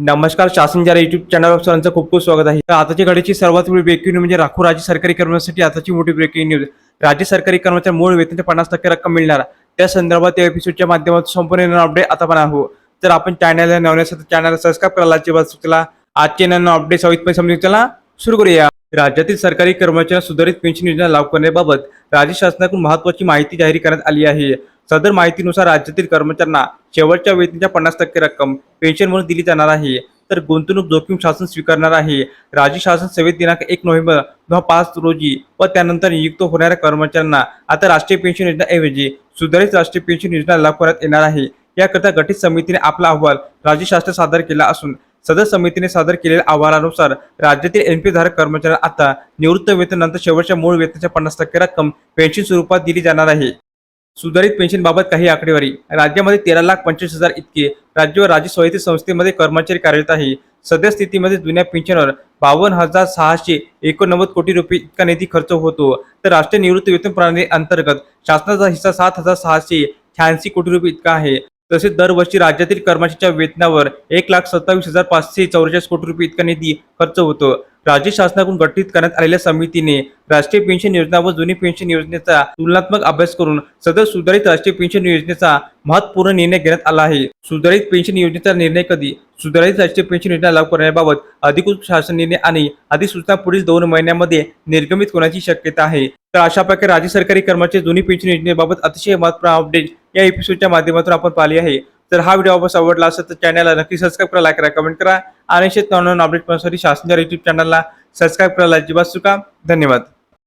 नमस्कार शासन जरा युट्यूब चॅनलवर सर्वांचं खूप खूप स्वागत आहे. तर आताची घडीची सर्वात ब्रेकिंग न्यूज म्हणजे राखू राज्य सरकारी कर्मचाऱ्यांसाठी आताची मोठी ब्रेकिंग न्यूज राज्य सरकारी कर्मचारी मूळ वेतनच्या पन्नास टक्के रक्कम मिळणार. त्या संदर्भात या एपिसोडच्या माध्यमातून संपूर्ण अपडेट आता पण आहो तर आपण चॅनलला नवण्यासाठी चॅनलला सबस्क्राईब करायला अजिबात चुकला आजचे नवीन अपडेट सवितपणे समजून चला. सुरू करूया. राज्यातील सरकारी कर्मचाऱ्यांना सुधारित पेन्शन योजना लागू करण्याबाबत राज्य शासनाकडून महत्वाची माहिती जाहीर करण्यात आली आहे. सदर माहितीनुसार राज्यातील कर्मचाऱ्यांना शेवटच्या वेतनाच्या पन्नास टक्के रक्कम पेन्शन म्हणून दिली जाणार आहे. तर गुंतवणूक जोखीम शासन स्वीकारणार आहे. राज्य शासन सेवेत दिनांक एक नोव्हेंबर दोन पाच रोजी व त्यानंतर नियुक्त होणाऱ्या कर्मचाऱ्यांना आता राष्ट्रीय पेन्शन योजनाऐवजी सुधारित राष्ट्रीय पेन्शन योजना लागू करण्यात येणार आहे. याकरता गठीत समितीने आपला अहवाल राज्य शासन सादर केला असून सदर समितीने सादर केलेल्या अहवालानुसार राज्यातील एनपी धारक कर्मचाऱ्यांना आता निवृत्त वेतनानंतर शेवटच्या मूळ वेतनाच्या पन्नास टक्के रक्कम पेन्शन स्वरूपात दिली जाणार आहे. सुधारित पेन्शनबाबत काही आकडेवारी. राज्यामध्ये तेरा लाख पंचवीस हजार इतके. राज्य व राज्य स्वायत्त संस्थेमध्ये कर्मचारी कार्यरत आहे. सध्या स्थितीमध्ये जुन्या पेन्शनवर बावन्न हजार सहाशे एकोणनव्वद कोटी रुपये इतका निधी खर्च होतो. तर राष्ट्रीय निवृत्ती वेतन प्रणाली अंतर्गत शासनाचा हिस्सा सात हजार सहाशे शहाऐंशी कोटी रुपये इतका आहे. तसेच दरवर्षी राज्यातील कर्मचाऱ्यांच्या वेतनावर एक लाख सत्तावीस हजार पाचशे चौवेचाळीस कोटी रुपये इतका निधी खर्च होतो. राज्य शासनाकडून गठीत करण्यात आलेल्या समितीने राष्ट्रीय पेन्शन योजना व जुनी पेन्शन योजनेचा तुलनात्मक अभ्यास करून सदर सुधारित राष्ट्रीय पेन्शन योजनेचा महत्त्वपूर्ण निर्णय घेण्यात आला आहे. सुधारित पेन्शन योजनेचा निर्णय कधी? सुधारित राष्ट्रीय पेन्शन योजना लागू करण्याबाबत अधिकृत शासन निर्णय आणि अधिसूचना पुढील दोन महिन्यामध्ये निर्गमित होण्याची शक्यता आहे. तर अशा प्रकारे राज्य सरकारी कर्मचारी जुनी पेन्शन योजनेबाबत अतिशय महत्त्वपूर्ण अपडेट या एपिसोडच्या माध्यमातून आपण पाहिली आहे. तर हा व्हिडिओ आपण आवडला असेल तर चॅनलला नक्की सबस्क्राईब करा लाईक करा कमेंट करा. आणि शेत नॉन अपडेट पाहण्यासाठी युट्यूब चॅनलला सबस्क्राईब करायला अजिबात चुका. धन्यवाद.